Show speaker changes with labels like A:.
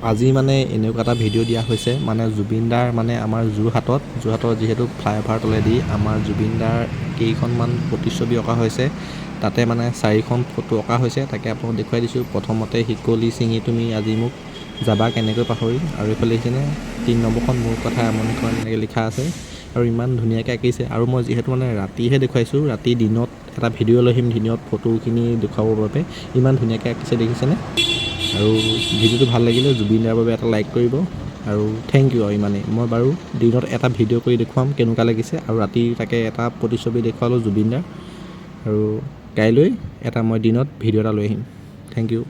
A: আজি মানে এনেকুৱা এটা ভিডিঅ' দিয়া হৈছে মানে জুবিন দাৰ মানে আমাৰ যোৰহাটত যোৰহাটৰ যিহেতু ফ্লাইঅভাৰ তলেদি আমাৰ জুবিন দাৰ কেইখনমান প্ৰতিচ্ছবি অঁকা হৈছে তাতে মানে চাৰিখন ফটো অঁকা হৈছে তাকে আপোনাক দেখুৱাই দিছোঁ। প্ৰথমতে শিকলি ছিঙি তুমি আজি মোক যাবা কেনেকৈ পাহৰি আৰু এইফালে দেখিছেনে তিনি নম্বৰখন মোৰ কথা কৰা এনেকৈ লিখা আছে। আৰু ইমান ধুনীয়াকৈ আঁকিছে। আৰু মই যিহেতু মানে ৰাতিহে দেখুৱাইছোঁ ৰাতি দিনত এটা ভিডিঅ' লৈ আহিম দিনত ফটোখিনি দেখুৱাবৰ বাবে। ইমান ধুনীয়াকৈ আঁকিছে দেখিছেনে? আৰু ভিডিঅ'টো ভাল লাগিলে জুবিন দাৰ বাবে এটা লাইক কৰিব। আৰু থেংক ইউ আৰু ইমানেই। মই বাৰু দিনত এটা ভিডিঅ' কৰি দেখুৱাম কেনেকুৱা লাগিছে। আৰু ৰাতি তাকে এটা প্ৰতিচ্ছবি দেখুৱালোঁ জুবিন দাৰ। আৰু কাইলৈ এটা মই দিনত ভিডিঅ' এটা লৈ আহিম। Thank U